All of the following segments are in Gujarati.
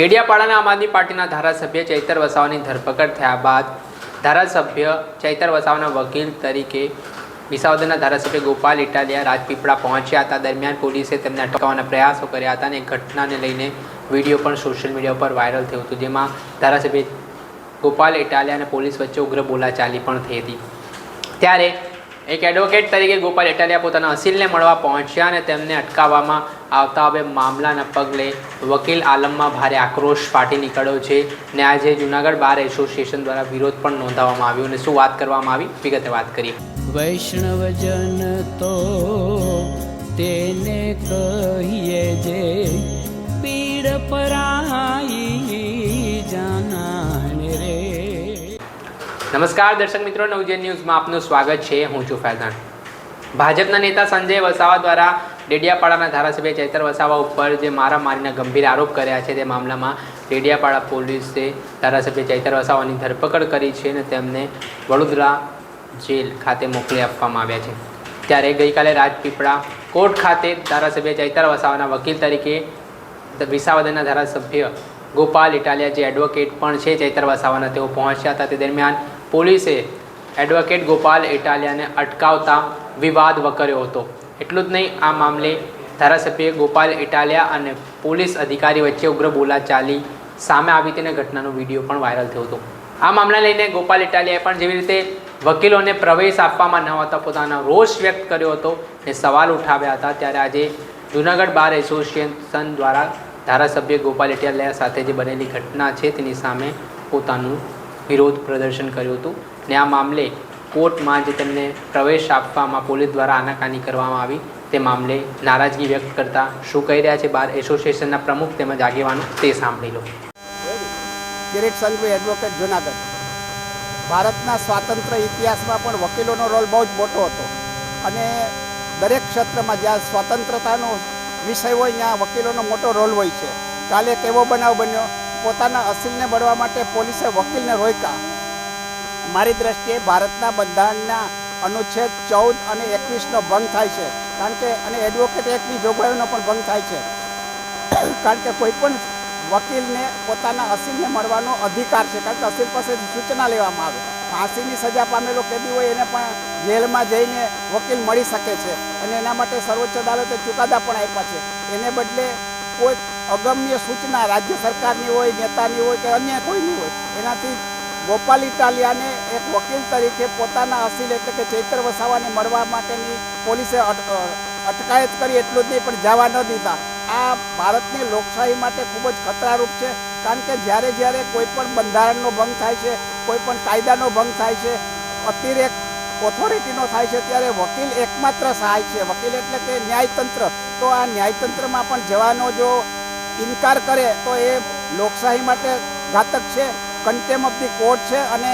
ડેડિયાપાડાના આમ આદમી પાર્ટીના ધારાસભ્ય ચૈતર વસાવાની ધરપકડ થયા બાદ ધારાસભ્ય ચૈતર વસાવાના વકીલ તરીકે વિસાવદરના ધારાસભ્ય ગોપાલ ઇટાલિયા રાજપીપળા પહોંચ્યા હતા. દરમિયાન પોલીસે તેમને અટકાવવાના પ્રયાસો કર્યા હતા અને ઘટનાને લઈને વીડિયો પણ સોશિયલ મીડિયા પર વાયરલ થયું હતું, જેમાં ધારાસભ્ય ગોપાલ ઇટાલિયા અને પોલીસ વચ્ચે ઉગ્ર બોલાચાલી પણ થઈ હતી. ત્યારે એક એડવોકેટ તરીકે ગોપાલ ઇટાલિયા પોતાના અસીલને મળવા પહોંચ્યા અને તેમને અટકાવવામાં આવતા હવે મામલાના પગલે વકીલ આલમમાં ભારે આક્રોશ ફાટી નીકળ્યો છે ને આજે જુનાગઢ બાર એસોસિએશન દ્વારા વિરોધ પણ નોંધાવવામાં આવ્યો અને શું વાત કરવામાં આવી વિગતે વાત કરીએ. વૈષ્ણવજન તો તેને કહીએ જે પીડ પરાઈ જાનાને રે. નમસ્કાર દર્શક મિત્રો નવજેન ન્યૂઝમાં આપનું સ્વાગત છે. હું છું ફૈઝાન. ભાજપના નેતા સંજય વસાવા દ્વારા ડેડિયાપાડાના ધારાસભ્ય ચૈતર વસાવા ઉપર જે મારામારીના ગંભીર આરોપ કર્યા છે તે મામલામાં ડેડિયાપાડા પોલીસે ધારાસભ્ય ચૈતર વસાવાની ધરપકડ કરી છે અને તેમને વડોદરા જેલ ખાતે મોકલી આપવામાં આવ્યા છે. ત્યારે ગઈકાલે રાજપીપળા કોર્ટ ખાતે ધારાસભ્ય ચૈતર વસાવાના વકીલ તરીકે વિસાવદરના ધારાસભ્ય ગોપાલ ઇટાલિયા જે એડવોકેટ પણ છે ચૈતર વસાવાના તેઓ પહોંચ્યા હતા. તે દરમિયાન પોલીસે એડવોકેટ ગોપાલ ઇટાલિયાને અટકાવતા વિવાદ વકર્યો હતો. એટલું જ નહીં, આ મામલે ધારાસભ્ય ગોપાલ ઇટાલિયા અને પોલીસ અધિકારી વચ્ચે ઉગ્ર બોલાચાલી સામે આવી તેને ઘટનાનો વીડિયો પણ વાયરલ થયો હતો. આ મામલા લઈને ગોપાલ ઇટાલિયાએ પણ જેવી રીતે વકીલોને પ્રવેશ આપવામાં ન આવતા પોતાનો રોષ વ્યક્ત કર્યો હતો અને સવાલ ઉઠાવ્યા હતા, ત્યારે આજે જુનાગઢ બાર એસોસિએશન દ્વારા ધારાસભ્ય ગોપાલ ઇટાલિયા સાથે જે બનેલી ઘટના છે, તેની સામે પોતાનું વિરોધ પ્રદર્શન કર્યું હતું ને આ મામલે કોર્ટમાં જે તેમને પ્રવેશ આપવામાં પોલીસ દ્વારા આનાકાની કરવામાં આવી, તે મામલે નારાજગી વ્યક્ત કરતા શું કહી રહ્યા છે બાર એસોસિએશનના પ્રમુખ તેમજ આગેવાનો તે સાંભળી લો. કિરીટ સંઘવી એડવોકેટ જુનાગઢ, ભારતના સ્વાતંત્ર્ય ઇતિહાસમાં પણ વકીલોનો રોલ બહુ જ મોટો હતો. અને દરેક ક્ષેત્રમાં જ્યાં સ્વતંત્રતાનો વિષય હોય, ત્યાં વકીલોનો મોટો રોલ હોય છે. કાલે કેવો બનાવ બન્યો, પોતાના અસીલને બળવા માટે પોલીસે વકીલને રોક્યા. મારી દ્રષ્ટિએ ભારતના બંધારણના અનુચ્છેદ ચૌદ અને એકવીસનો ભંગ થાય છે. કારણ કે અને એડવોકેટ એક્ટની જોગવાઈઓનો પણ ભંગ થાય છે. કારણ કે કોઈ પણ વકીલને પોતાના અસીલને મળવાનો અધિકાર છે. કારણ કે અસીલ પાસેથી સૂચના લેવામાં આવે. ફાંસીની સજા પામેલો કેદી હોય એને પણ જેલમાં જઈને વકીલ મળી શકે છે. અને એના માટે સર્વોચ્ચ અદાલતે ચુકાદા પણ આપ્યા છે. એને બદલે કોઈ અગમ્ય સૂચના રાજ્ય સરકારની હોય, નેતાની હોય કે અન્ય કોઈની હોય, એનાથી ગોપાલ ઇટાલિયાને એક વકીલ તરીકે પોતાના અસીલ એટલે કે ચૈત્ર વસાવાને મળવા માટેની પોલીસે અટકાયત કરી એટલું જ નહીં, પણ જવા ન દીધા. આ ભારતની લોકશાહી માટે ખૂબ જ ખતરારૂપ છે, કારણ કે જ્યારે જ્યારે કોઈ પણ બંધારણનો ભંગ થાય છે કોઈ પણ કાયદાનો ભંગ થાય છે અતિરેક ઓથોરિટીનો થાય છે, ત્યારે વકીલ એકમાત્ર સહાય છે. વકીલ એટલે કે ન્યાયતંત્ર. તો આ ન્યાયતંત્રમાં પણ જવાનો જો ઇનકાર કરે, તો એ લોકશાહી માટે ઘાતક છે. કન્ટેમ ઓફ ધી કોર્ટ છે અને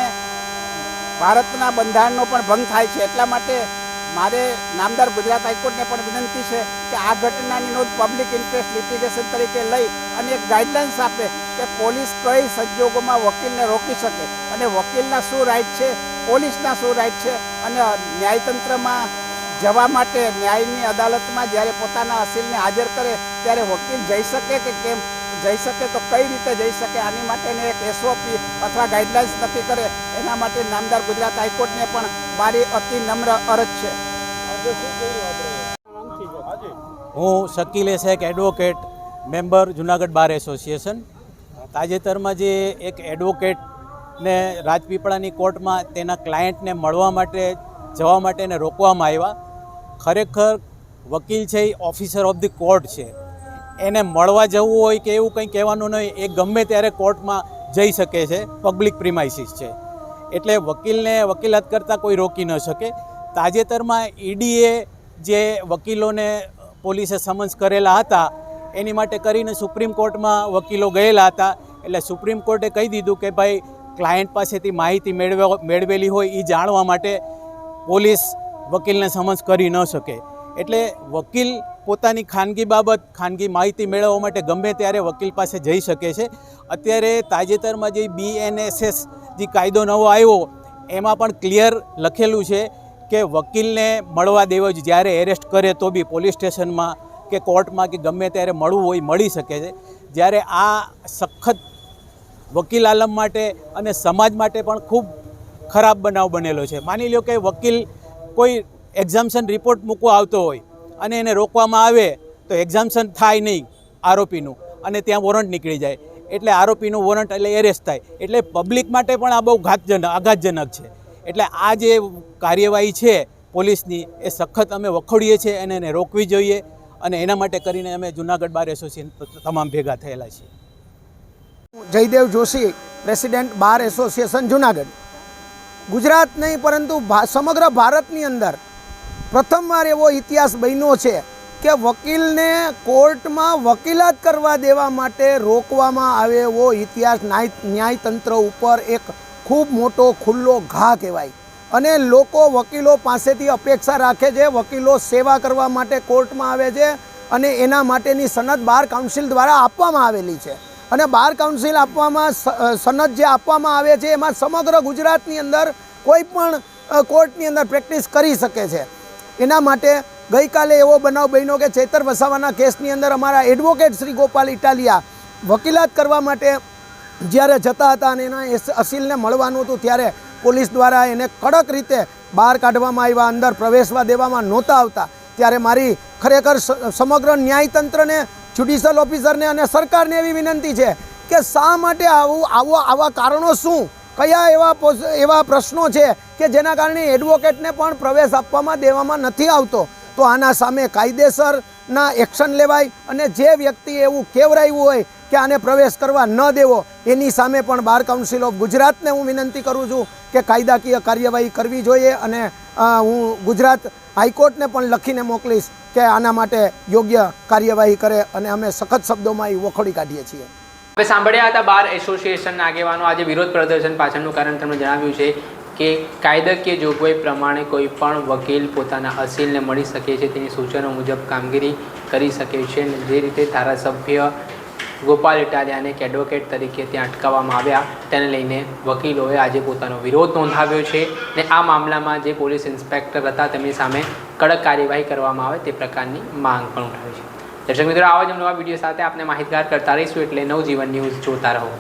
ભારતના બંધારણનો પણ ભંગ થાય છે. એટલા માટે મારે નામદાર ગુજરાત હાઈકોર્ટને પણ વિનંતી છે કે આ ઘટનાની નોંધ પબ્લિક ઇન્ટરેસ્ટ લિટિગેશન તરીકે લઈ અને એક ગાઈડલાઇન્સ આપે કે પોલીસ કઈ સંજોગોમાં વકીલને રોકી શકે અને વકીલના શું રાઈટ છે, પોલીસના શું રાઈટ છે અને ન્યાયતંત્રમાં જવા માટે ન્યાયની અદાલતમાં જ્યારે પોતાના અસીલને હાજર કરે ત્યારે વકીલ જઈ શકે કે કેમ? જઈ શકે તો કઈ રીતે જઈ શકે આની માટેને એક એસઓપી અથવા ગાઈડલાઇન્સ નક્કી કરે એના માટે નામદાર ગુજરાત હાઈકોર્ટને પણ મારી અતિ નમ્ર અરજ છે. હું Shakil Sheikh advocate member Junagadh bar association તાજેતરમાં જે એક એડવોકેટને રાજપીપળાની કોર્ટમાં તેના ક્લાયન્ટને મળવા માટે જવા માટે એને રોકવામાં આવ્યા. ખરેખર વકીલ છે એ ઓફિસર ઓફ ધી કોર્ટ છે. એને મળવા જવું હોય કે એવું કંઈ કહેવાનું નહીં, એ ગમે ત્યારે કોર્ટમાં જઈ શકે છે. પબ્લિક પ્રિમાઇસીસ છે. એટલે વકીલને વકીલાત કરતાં કોઈ રોકી ન શકે. તાજેતરમાં ઈડીએ જે વકીલોને પોલીસે સમન્સ કરેલા હતા, એની માટે કરીને સુપ્રીમ કોર્ટમાં વકીલો ગયેલા હતા. એટલે સુપ્રીમ કોર્ટે કહી દીધું કે ભાઈ ક્લાયન્ટ પાસેથી માહિતી મેળવે, મેળવેલી હોય એ જાણવા માટે પોલીસ વકીલને સમન્સ કરી ન શકે. એટલે વકીલ પોતાની ખાનગી બાબત, ખાનગી માહિતી મેળવવા માટે ગમે ત્યારે વકીલ પાસે જઈ શકે છે. અત્યારે તાજેતરમાં જે બીએનએસએસ જે કાયદો નવો આવ્યો, એમાં પણ ક્લિયર લખેલું છે કે વકીલને મળવા દેવો જ જ્યારે એરેસ્ટ કરે તો બી પોલીસ સ્ટેશનમાં કે કોર્ટમાં કે ગમે ત્યારે મળવું હોય મળી શકે છે. જ્યારે આ સખત વકીલ આલમ માટે અને સમાજ માટે પણ ખૂબ ખરાબ બનાવ બનેલો છે. માની લો કે વકીલ કોઈ એક્ઝામ્શન રિપોર્ટ મૂકવા આવતો હોય અને એને રોકવામાં આવે તો એક્ઝામ્શન થાય નહીં આરોપીનું. અને ત્યાં વોરંટ નીકળી જાય. એટલે આરોપીનું વોરંટ એટલે એરેસ્ટ થાય. એટલે પબ્લિક માટે પણ આ બહુ ઘાતજનક આઘાતજનક છે. એટલે આ જે કાર્યવાહી છે પોલીસની, એ સખત અમે વખોડીએ છીએ અને એને રોકવી જોઈએ. અને એના માટે કરીને અમે જુનાગઢ બાર એસોસિએશન તમામ ભેગા થયેલા છીએ. Jaydev Joshi, president bar association Junagadh. Gujarat નહીં, પરંતુ સમગ્ર ભારતની અંદર પ્રથમવાર એવો ઇતિહાસ બન્યો છે કે વકીલને કોર્ટમાં વકીલાત કરવા દેવા માટે રોકવામાં આવે એવો ઇતિહાસ ન્યાય ન્યાયતંત્ર ઉપર એક ખૂબ મોટો ખુલ્લો ઘા કહેવાય. અને લોકો વકીલો પાસેથી અપેક્ષા રાખે છે, વકીલો સેવા કરવા માટે કોર્ટમાં આવે છે અને એના માટેની સનદ બાર કાઉન્સિલ દ્વારા આપવામાં આવેલી છે. અને બાર કાઉન્સિલ આપવામાં સનદ જે આપવામાં આવે છે, એમાં સમગ્ર ગુજરાતની અંદર કોઈ પણ કોર્ટની અંદર પ્રેક્ટિસ કરી શકે છે. એના માટે ગઈકાલે એવો બનાવ બન્યો કે ચેતર વસાવાના કેસની અંદર અમારા એડવોકેટ શ્રી ગોપાલ ઇટાલિયા વકીલાત કરવા માટે જ્યારે જતા હતા અને એના અસીલને મળવાનું હતું ત્યારે પોલીસ દ્વારા એને કડક રીતે બહાર કાઢવામાં આવ્યા, અંદર પ્રવેશવા દેવામાં નહોતા આવતા. ત્યારે મારી ખરેખર સમગ્ર ન્યાયતંત્રને જ્યુડિશિયલ ઓફિસરને અને સરકારને એવી વિનંતી છે કે શા માટે આવું, આવો, આવા કારણો શું? કયા એવા એવા પ્રશ્નો છે કે જેના કારણે એડવોકેટને પણ પ્રવેશ આપવામાં દેવામાં નથી આવતો? તો આના સામે કાયદેસરના એક્શન લેવાય અને જે વ્યક્તિ એવું કેવરાયું હોય કે આને પ્રવેશ કરવા ન દેવો, એની સામે પણ બાર કાઉન્સિલ ઓફ ગુજરાતને હું વિનંતી કરું છું કે કાયદાકીય કાર્યવાહી કરવી જોઈએ અને હું ગુજરાત હાઈકોર્ટને પણ લખીને મોકલીશ કે આના માટે યોગ્ય કાર્યવાહી કરે અને અમે સખત શબ્દોમાં એ વખોડી કાઢીએ છીએ. હવે સાંભળ્યા હતા બાર એસોસિએશનના આગેવાનો. આજે વિરોધ પ્રદર્શન પાછળનું કારણ તમને જણાવ્યું છે કે કાયદાકીય જોગવાઈ પ્રમાણે કોઈ પણ વકીલ પોતાના અસીલને મળી શકે છે તેની સૂચનો મુજબ કામગીરી કરી શકે છે જે રીતે ધારાસભ્ય ગોપાલ ઇટાલિયાને એક એડવોકેટ તરીકે ત્યાં અટકાવવામાં આવ્યા. તેને લઈને વકીલોએ આજે પોતાનો વિરોધ નોંધાવ્યો છે ને આ મામલામાં જે પોલીસ ઇન્સ્પેક્ટર હતા તેમની સામે કડક કાર્યવાહી કરવામાં આવે તે પ્રકારની માંગ પણ ઉઠાવી છે. દર્શક મિત્રો, આવા જ નવા વીડિયો સાથે આપને માહિતગાર કરતા રહીશું. એટલે નવજીવન ન્યૂઝ જોતા રહો.